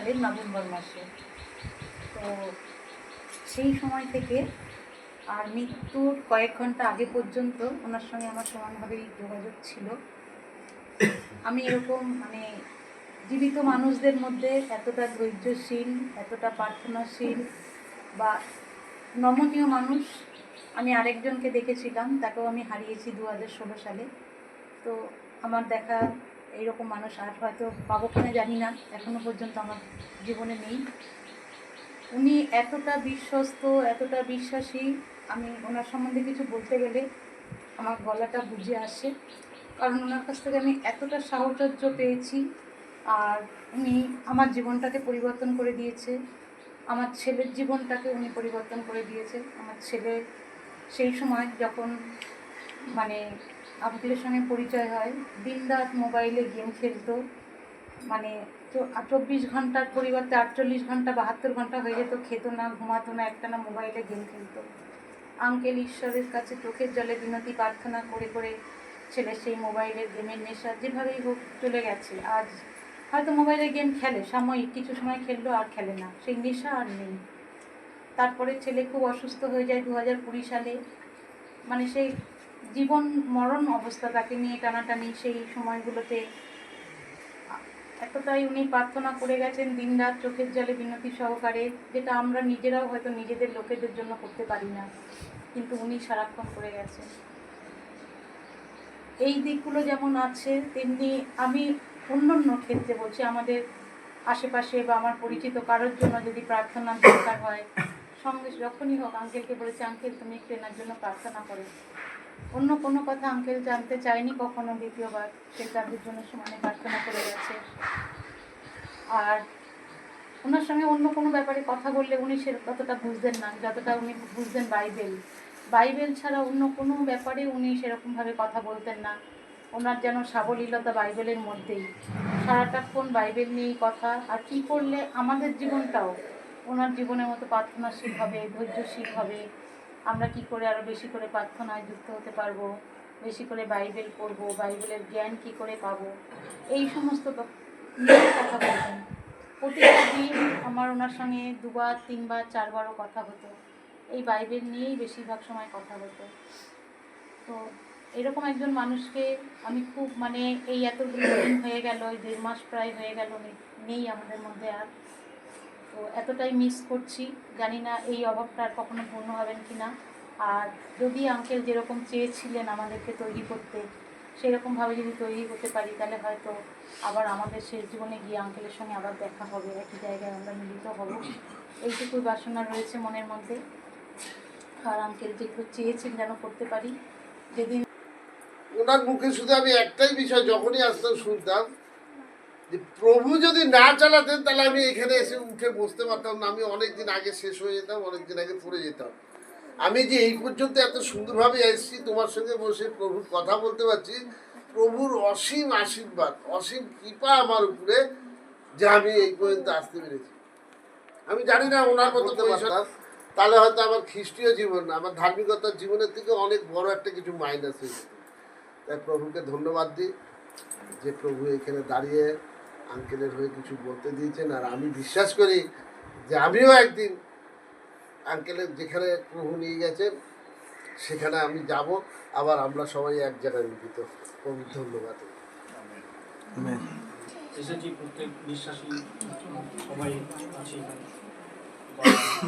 সালের নভেম্বর মাসে তো সেই সময় থেকে আর মৃত্যুর কয়েক ঘণ্টা আগে পর্যন্ত ওনার সঙ্গে আমার সমানভাবেই যোগাযোগ ছিল। আমি এরকম মানে জীবিত মানুষদের মধ্যে এতটা ধৈর্যশীল, এতটা প্রার্থনাশীল বা নমনীয় মানুষ আমি আরেকজনকে দেখেছিলাম, তাকেও আমি হারিয়েছি দু হাজার ষোলো সালে। তো আমার দেখা এইরকম মানুষ আর হয়তো পাবো কিনা জানি না, এখনও পর্যন্ত আমার জীবনে নেই। উনি এতটা বিশ্বস্ত, এতটা বিশ্বাসী, আমি ওনার সম্বন্ধে কিছু বলতে গেলে আমার গলাটা বুঝে আসে। কারণ ওনার কাছ থেকে আমি এতটা সাহচর্য পেয়েছি, আর উনি আমার জীবনটাকে পরিবর্তন করে দিয়েছে। আমার ছেলের জীবনটাকে উনি পরিবর্তন করে দিয়েছে। আমার ছেলে সেই সময় যখন মানে আবুদের সঙ্গে পরিচয় হয়। দিনরাত মোবাইলে গেম খেলতো। মানে চব্বিশ ঘণ্টার পরিবর্তে আটচল্লিশ ঘণ্টা, বাহাত্তর ঘণ্টা হয়ে যেত, খেতো না, ঘুমাতো না, একটানা মোবাইলে গেম খেলতো। আঙ্কেল ঈশ্বরের কাছে চোখের জলে বিনতি, প্রার্থনা করে করে ছেলে সেই মোবাইলের গেমের নেশা যেভাবেই হোক চলে গেছে। আজ হয়তো মোবাইলে গেম খেলে, সাময়িক কিছু সময় খেললো আর খেলে না। সেই নেশা আর নেই। তারপরে ছেলে খুব অসুস্থ হয়ে যায় দু হাজার কুড়ি সালে। মানে সেই জীবন মরণ অবস্থা তাকে নিয়ে টানাটানি সেই সময়গুলোতে এতটাই উনি প্রার্থনা করে গেছেন দিনরাত চোখের জলে বিনতি সহকারে, যেটা আমরা নিজেরাও হয়তো নিজেদের লোকেদের জন্য করতে পারি না, কিন্তু উনি সারাক্ষণ করে গেছেন। এই দিকগুলো যেমন আছে, তেমনি আমি অন্য অন্য ক্ষেত্রে বলছি, আমাদের আশেপাশে বা আমার পরিচিত কারোর জন্য যদি প্রার্থনা দরকার হয়, সঙ্গে যখনই হোক আঙ্কেলকে বলেছে আঙ্কেল তুমি একটু এনার জন্য প্রার্থনা করো। অন্য কোনো কথা আঙ্কেল জানতে চায়নি কখনো দ্বিতীয়বার। সে তাদের জন্য সমানে প্রার্থনা করে গেছে। আর ওনার সঙ্গে অন্য কোনো ব্যাপারে কথা বললে উনি সে ততটা বুঝতেন না, যতটা উনি বুঝতেন বাইবেল। বাইবেল ছাড়া অন্য কোনো ব্যাপারে উনি সেরকমভাবে কথা বলতেন না। ওনার যেন সাবলীলতা বাইবেলের মধ্যেই। সারাটাক্ষণ বাইবেল নিয়েই কথা। আর কী করলে আমাদের জীবনটাও? ওনার জীবনের মতো প্রার্থনাশীল হবে, ধৈর্যশীল হবে। আমরা কি করে আরও বেশি করে প্রার্থনায় যুক্ত হতে পারব? বেশি করে বাইবেল পড়ব? বাইবেলের জ্ঞান কি করে পাবো? এই সমস্ত কথা বলতেন প্রতিটা দিন আমার ওনার সঙ্গে দুবার, তিনবার, চারবারও কথা হতো। এই বাইবেল নিয়েই বেশিরভাগ সময় কথা হতো। তো এরকম একজন মানুষকে আমি খুব মানে এই এতগুলো দিন হয়ে গেল ওই দেড় মাস প্রায় হয়ে গেল নেই আমাদের মধ্যে আর। তো এতটাই মিস করছি। জানি না এই অভাবটা আর কখনো পূর্ণ হবেন কি না আর যদি আঙ্কেল যেরকম চেয়েছিলেন আমাদেরকে তৈরি করতে, সেরকমভাবে যদি তৈরি করতে পারি, তাহলে হয়তো আবার আমাদের শেষ জীবনে গিয়ে আঙ্কেলের সঙ্গে আবার দেখা হবে। একই জায়গায় আমরা মিলিত হব। এইটুকুই বাসনা রয়েছে মনের মধ্যে। আর আঙ্কেল যেগুলো চেয়েছেন যেন করতে পারি। যেদিন ওনার মুখে শুধু আমি একটাই বিষয় যখনই আসতাম শুনতাম যে প্রভু যদি না চালাতেন তাহলে আমি এখানে এসে উঠে বসতে পারতাম না। আমি অনেক দিন আগে শেষ হয়ে যেতাম অনেক দিন আগে পড়ে যেতাম। আমি যে এই পর্যন্ত এত সুন্দরভাবে এসেছি তোমার সঙ্গে বসে প্রভুর কথা বলতে পারছি প্রভুর অসীম আশীর্বাদ অসীম কৃপা আমার উপরে যে আমি এই পর্যন্ত আসতে পেরেছি। আমি জানি না ওনার মতো তাহলে হয়তো আমার খ্রিস্টীয় জীবন না আমার ধার্মিকতার জীবনের থেকে অনেক বড় একটা কিছু মাইনাস হয়ে যেত তাই প্রভুকে ধন্যবাদ দিই যে প্রভু এখানে দাঁড়িয়ে আঙ্কেলের হয়ে কিছু বলতে দিয়েছেন আর আমি বিশ্বাস করি যে আমিও একদিন আঙ্কেলের যেখানে প্রভু নিয়ে গেছেন সেখানে আমি যাব আবার আমরা সবাই এক জায়গায় মিলিত ধন্যবাদ। এসেছি প্রত্যেক বিশ্বাসী সবাই আছে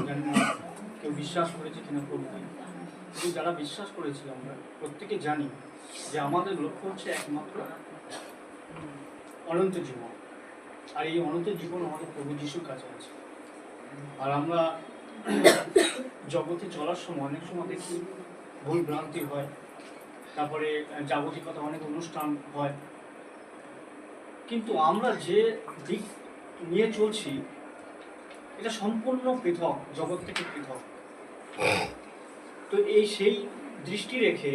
জানি কেউ বিশ্বাস করেছে কিনা করবে কিন্তু যারা বিশ্বাস করেছি আমরা প্রত্যেকে জানি যে আমাদের লক্ষ্য হচ্ছে একমাত্র অনন্ত জীবন। আর এই অনন্ত জীবন আমাদের প্রভু যিশুর কাছে আছে। আর আমরা জগতে চলার সময় অনেক সময় দেখি ভুল ভ্রান্তি হয়, তারপরে যাবতীকতা অনেক অনুষ্ঠান হয়। কিন্তু আমরা যে দিক নিয়ে চলছি, এটা সম্পূর্ণ পৃথক, জগৎ থেকে পৃথক। তো এই সেই দৃষ্টি রেখে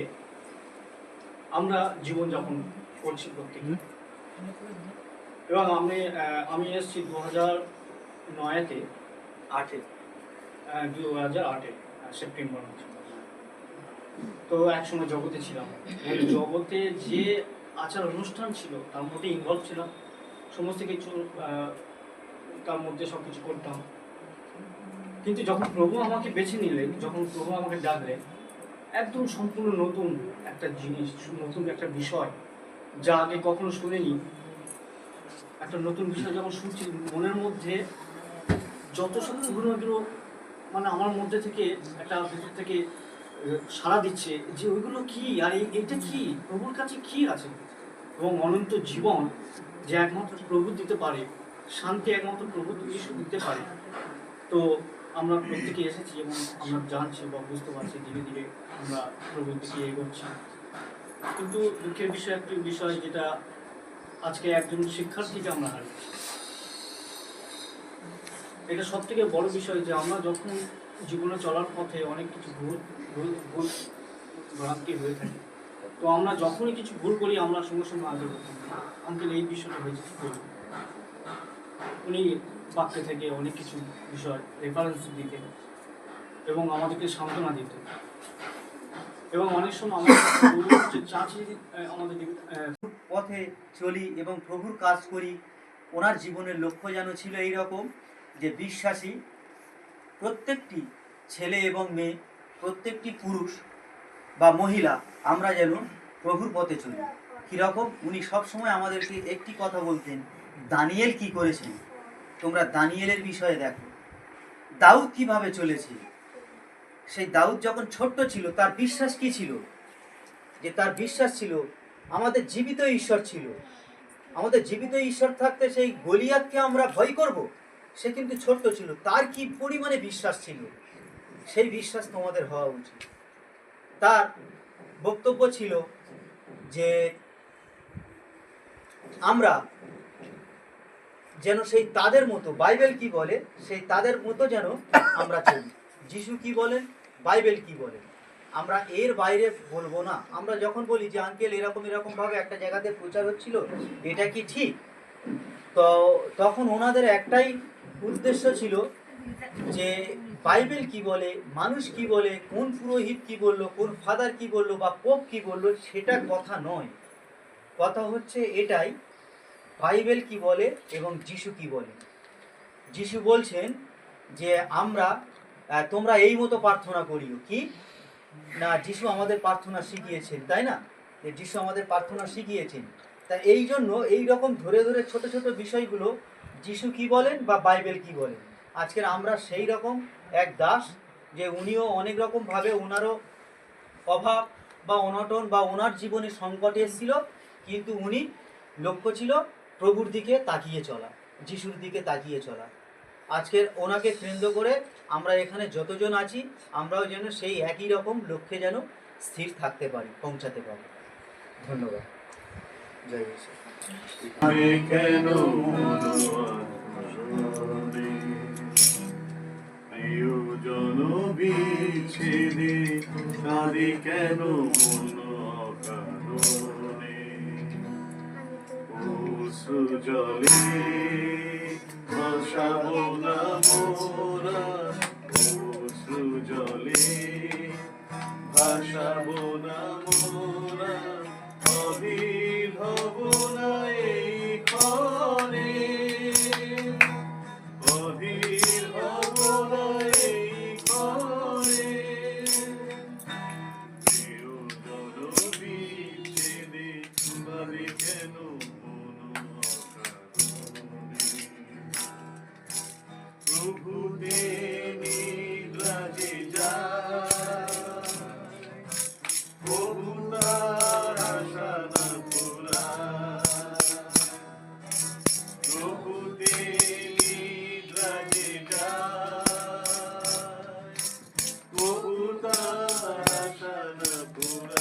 আমরা জীবনযাপন করছি প্রত্যেকে। এবং আমি আমি এসেছি দু হাজার নয়তে, আটে দু হাজার আটে সেপ্টেম্বর তো একসময় জগতে ছিলাম। জগতে যে আচার অনুষ্ঠান ছিল, তার মধ্যে ইনভলভ ছিলাম। সমস্ত কিছু তার মধ্যে সব কিছু করতাম। কিন্তু যখন প্রভু আমাকে বেছে নিলেন, যখন প্রভু আমাকে ডাকলেন, একদম সম্পূর্ণ নতুন একটা জিনিস, নতুন একটা বিষয়, যা আগে কখনো শুনিনি একটা নতুন বিষয় যখন শুনছি, মনের মধ্যে যত পুরনো এগুলো মানে আমার মধ্যে থেকে একটা ভিতর থেকে সাড়া দিচ্ছে, যে ওইগুলো কি আর এই- এইটা কি? প্রভুর কাছে কি আছে? এবং অনন্ত জীবন যে একমাত্র প্রভু দিতে পারে, শান্তি একমাত্র প্রভু যিশু দিতে পারে। তো আমরা প্রত্যেকে এসেছি এবং আমরা জানছি বা বুঝতে পারছি, ধীরে ধীরে আমরা প্রভুর দিকে এগোচ্ছি। কিন্তু দুঃখের বিষয়, একটি বিষয় যেটা আজকে একজন শিক্ষার্থীকে আমরা হারিয়েছি। এটা সব থেকে বড় বিষয় যে আমরা যখন জীবনে চলার পথে অনেক কিছু ভুল ভুল ভুল ভ্রান্তি হয়ে থাকে, তো আমরা যখনই কিছু ভুল করি, আমরা সঙ্গে সঙ্গে আগে আঙ্কেল এই বিষয়টা হয়েছে? উনি বাক্যে থেকে অনেক কিছু বিষয় রেফারেন্স দিতেন এবং আমাদেরকে সান্ত্বনা দিতেন। এবং অনেক সময় আমাদের আমাদের পথে চলি এবং প্রভুর কাজ করি, ওনার জীবনের লক্ষ্য যেন ছিল এই রকম যে বিশ্বাসী প্রত্যেকটি ছেলে এবং মেয়ে, প্রত্যেকটি পুরুষ বা মহিলা, আমরা যেন প্রভুর পথে চলি। কীরকম? উনি সবসময় আমাদেরকে একটি কথা বলতেন, দানিয়েল কি করেছেন? তোমরা দানিয়েলের বিষয়ে দেখো। দাউদ কীভাবে চলেছে? সেই দাউদ যখন ছোট্ট ছিল, তার বিশ্বাস কি ছিল? যে তার বিশ্বাস ছিল, আমাদের জীবিত ঈশ্বর ছিল। আমাদের জীবিত ঈশ্বর থাকতে সেই গলিয়াতকে আমরা ভয় করব? সে কিন্তু ছোট্ট ছিল। তার কি পরিমাণে বিশ্বাস ছিল? সেই বিশ্বাস তোমাদের হওয়া উচিত। তার বক্তব্য ছিল যে আমরা যেন সেই তাদের মতো, বাইবেল কি বলে? সেই তাদের মতো যেন আমরা চলি। যিশু কি বলেন? বাইবেল কি বলে? আমরা এর বাইরে বলব না। আমরা যখন বলি যে, আঙ্কেল, এরকম এরকম ভাবে একটা জায়গাতে প্রচার হচ্ছিল, এটা কি ঠিক? তো তখন ওনাদের একটাই উদ্দেশ্য ছিল যে, বাইবেল কি বলে, মানুষ কি বলে, কোন পুরোহিত কি বলল, কোন ফাদার কি বলল, বা পোপ কি বলল, সেটা কথা নয়। কথা হচ্ছে এটাই, বাইবেল কি বলে এবং যিশু কি বলে? যিশু বলছেন যে, আমরা তোমরা এই মতো প্রার্থনা করিও, কি? না, যিশু আমাদের প্রার্থনা শিখিয়েছেন, তাই না? যে যিশু আমাদের প্রার্থনা শিখিয়েছেন। তা এই জন্য এই রকম ধরে ধরে ছোট ছোট বিষয়গুলো যিশু কি বলেন বা বাইবেল কি বলেন? আজকের আমরা সেই রকম এক দাস যে উনিও অনেক রকমভাবে ওনারও অভাব বা অনটন বা ওনার জীবনে সংকট এসেছিল, কিন্তু উনি লক্ষ্য ছিল প্রভুর দিকে তাকিয়ে চলা, যিশুর দিকে তাকিয়ে চলা। আজকের ওনাকে কেন্দ্র করে আমরা এখানে যতজন আছি আমরাও যেন সেই একই রকম লক্ষ্যে যেন স্থির থাকতে পারি পৌঁছাতে পারি। ধন্যবাদ। জয় যিশু কেন মনোয়ারে প্রিয়জন বিচ্ছেদে কাঁদি কেন মন জলে প্রভুতে নিদ্রা যে প্রভু তার আশা না পুরায়। প্রভুতে নিদ্রা যে প্রভু তার আশা না পুরায়।